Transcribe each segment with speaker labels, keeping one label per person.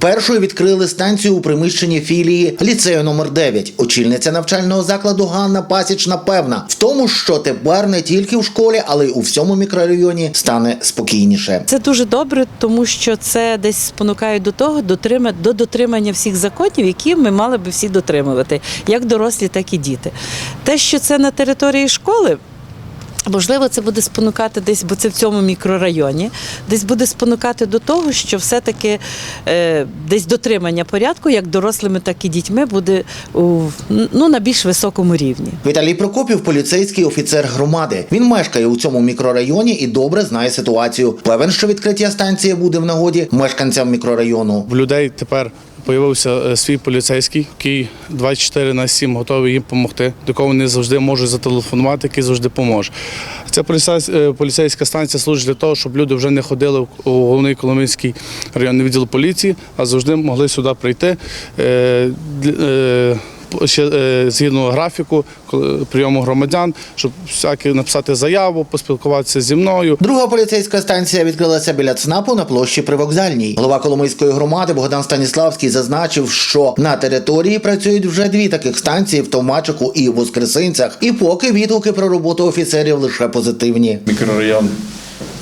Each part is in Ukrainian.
Speaker 1: Першою відкрили станцію у приміщенні філії ліцею номер 9 Очільниця навчального закладу Ганна Пасічна певна в тому, що тепер не тільки в школі, але й у всьому мікрорайоні стане спокійніше.
Speaker 2: Це дуже добре, тому що це десь спонукає до того, до дотримання всіх законів, які ми мали би всі дотримувати, як дорослі, так і діти. Те, що це на території школи. Можливо, це буде спонукати десь, бо це в цьому мікрорайоні, десь буде спонукати до того, що все-таки е, десь дотримання порядку, як дорослими, так і дітьми, буде у, ну, на більш високому рівні.
Speaker 1: Віталій Прокопів поліцейський офіцер громади. Він мешкає у цьому мікрорайоні і добре знає ситуацію. Певен, що відкриття станції буде в нагоді мешканцям мікрорайону.
Speaker 3: В людей тепер появився е, свій поліцейський, який 24 на 7 готовий їм допомогти, до кого вони завжди можуть зателефонувати, який завжди поможе. Ця е, поліцейська станція служить для того, щоб люди вже не ходили у головний Коломийський районний відділ поліції, а завжди могли сюди прийти. Ще е, згідно графіку прийому громадян, щоб всякі написати заяву, поспілкуватися зі мною.
Speaker 1: Друга поліцейська станція відкрилася біля ЦНАПу на площі Привокзальній. Голова Коломийської громади Богдан Станіславський зазначив, що на території працюють вже дві таких станції в Товмачику і Воскресинцях. І поки відгуки про роботу офіцерів лише позитивні.
Speaker 4: мікрорайон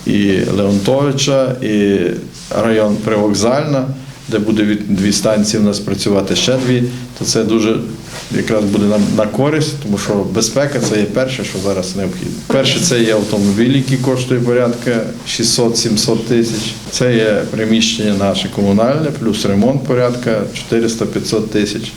Speaker 4: і Леонтовича, і район Привокзальна, де буде від- дві станції у нас працювати ще дві, то це дуже якраз буде нам на користь, тому що безпека це є перше, що зараз необхідно. Перше, це є автомобіль, який коштує порядка 600-700 тисяч. Це є приміщення наше комунальне, плюс ремонт порядка 400-500 тисяч.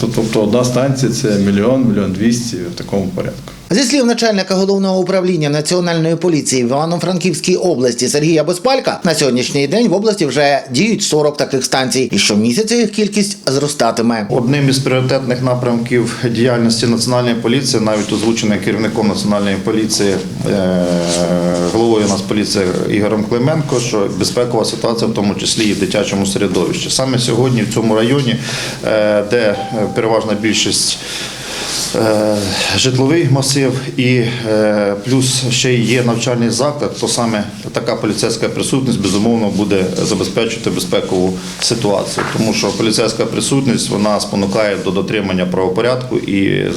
Speaker 4: Тобто, одна станція це мільйон, мільйон двісті в такому порядку.
Speaker 1: Зі слів начальника головного управління національної поліції в Івано-Франківській області Сергія Безпалька, на сьогоднішній день в області вже діють 40 таких станцій, і щомісяця їх кількість зростатиме.
Speaker 5: Одним із пріоритетних напрямків діяльності національної поліції, навіть озвучений керівником національної поліції, е, головою Нацполіції Ігорем Клименко, що безпекова ситуація, в тому числі і в дитячому середовищі. Саме сьогодні в цьому районі, е, де е, переважна більшість. Е, Житловий масив і е, плюс ще є навчальний заклад, то саме така поліцейська присутність безумовно буде забезпечувати безпекову ситуацію, тому що поліцейська присутність вона спонукає до дотримання правопорядку і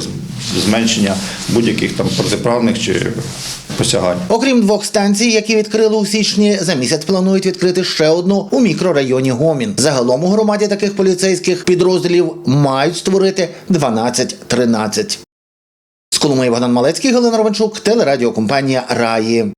Speaker 5: зменшення будь-яких там протиправних чи посягань.
Speaker 1: Окрім двох станцій, які відкрили у січні, за місяць планують відкрити ще одну у мікрорайоні Гомін. Загалом у громаді таких поліцейських підрозділів мають створити 12-13. З Коломиї Богдан Малецький, Галина Романчук, телерадіокомпанія Раї.